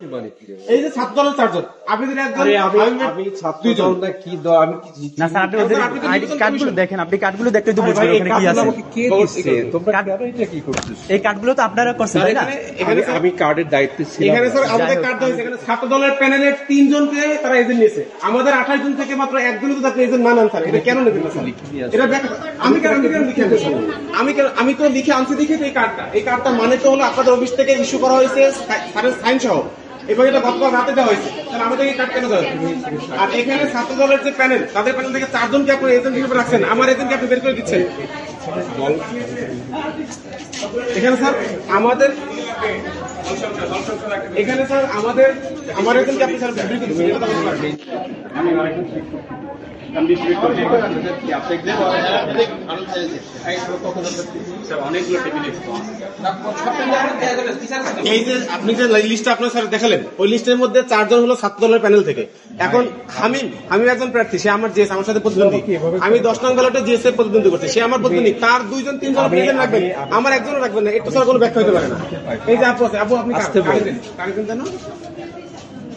এই যে সাত দলের চারজন আপনি যদি একজন আরে আমি আমি- আমি ছাত্র দল না কি দল? আমি না স্যার আপনি ওদের তো আইডি কার্ডগুলো দেখেন আপনি কার্ডগুলো দেখতে তো বুঝবেন ভাই, কি আছে? কে দিচ্ছে? তোমরা কেন এটা কি করতেছো? এই কার্ডগুলো তো আপনারা করছেন তাই না? এখানে এখানে আমি- কার্ডের দায়িত্বে ছিলাম। এখানে স্যার আমাদের কার্ড হয়েছে এখানে ছাত্র দলের প্যানেলের তিনজনকে তারা এজেন্ট নিয়েছে। আমাদের আঠাশ জন থেকে মাত্র একজনই তো আপনি এজেন্ট না নেন স্যার। এটা কেন নেবেন না স্যার? এটা আমি কেন আমি কেন লিখে আনছি। আমি কেন আমি তো লিখে আনছি দেখে এই কার্ডটা। এই কার্ডটা মানে তো হলো আপনাদের অফিস থেকে ইস্যু করা হয়েছে স্যারের সাইন সহ। এবং এটা গতকাল রাতে দেওয়া হয়েছে। তাহলে আমাদের এই কার্ড কেন দেওয়া? আর এখানে ছাত্র দলের যে প্যানেল, তাদের প্যানেল থেকে চারজনকে আপনি এজেন্ট হিসেবে রাখছেন। আমার এজেন্টকে আপনি বের করে দিচ্ছেন। এখানে স্যার, আমাদের এখানে স্যার, আমাদের আপনি স্যার করে। এই যে আপনি যে লিস্টটা আপনার স্যার দেখালেন ওই লিস্টের মধ্যে চারজন হলো সাত দলের প্যানেল থেকে। এখন হামিম হামিম একজন প্রার্থী সে আমার জিএস আমার সাথে প্রতিদ্বন্দ্বী। আমি দশ নং ব্যালটে জিএস এর প্রতিদ্বন্দ্বী করছি সে আমার প্রতিদ্বন্দ্বী। তার দুইজন তিনজন প্রেজেন্ট রাখবেন? আমার একজনও রাখবেন না একটু স্যার কোনো ব্যাখ্যা হতে পারে না। এই যে আপু আছে আপু আপনি আসতে বলুন।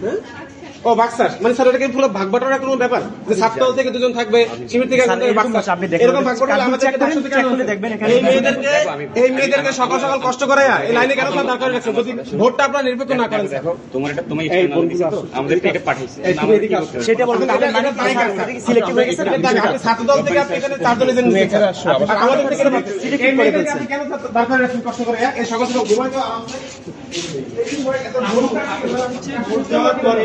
কারেন্ট জানো হ্যাঁ? ও বাক্সার মানে স্যার এটাকে পুরো ভাগ বাটোয়ারা কোনো ব্যাপার যে সাত দল থেকে দুজন থাকবে শিবির থেকে একজন থাকবে, বাক্সার। আপনি দেখেন, এরকম ভাগ বাটোয়ারা check কেন করে দেখবেন এখানে। এই মেয়েদেরকে এই মেয়েদেরকে সকাল সকাল কষ্ট করে এই লাইনে কেন স্যার দাঁড় করে রাখছেন যদি ভোটটা আপনারা নিরপেক্ষ না করেন স্যার। তোমার এটা তুমি এই। আমাদেরকে এটা পাঠাইছে এই। সেটা বলবেন এটা- মানে। সিলেক্টিভ হয়ে গেছে আপনি ছাত্র দল থেকে আপনি এখানে চারজন এজেন্ট তুমি নিয়েছেন। এখানে আসো, আবার- আর আমাদের থেকে। সিলেক্টিভ করে মেয়েদেরকে কেন দাঁড় করে রাখছেন কষ্ট করে এই সকাল সকাল ঘুমায় তো আরামসে। ভোট দেওয়ার পরে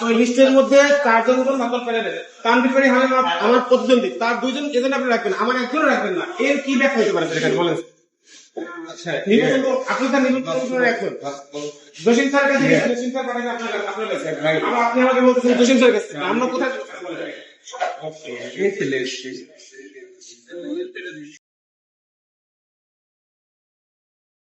এই লিস্টের মধ্যে চারজন হলো সাত দল প্যানেলে তানভীর বাড়ি হালে আমার প্রতিদ্বন্দ্বী। তার দুইজন এজেন্ট আপনি রাখবেন আমার একজনও রাখবেন না। এর কি ব্যাখ্যা হতে পারে এখানে বলেন। আপনি তার নির্বাচন একজন কাছে স্যার আপনার কাছে- আপনার কাছে। আবার আপনি আমাকে বলতেছেন জসিম স্যার কাছে আমরা কোথায়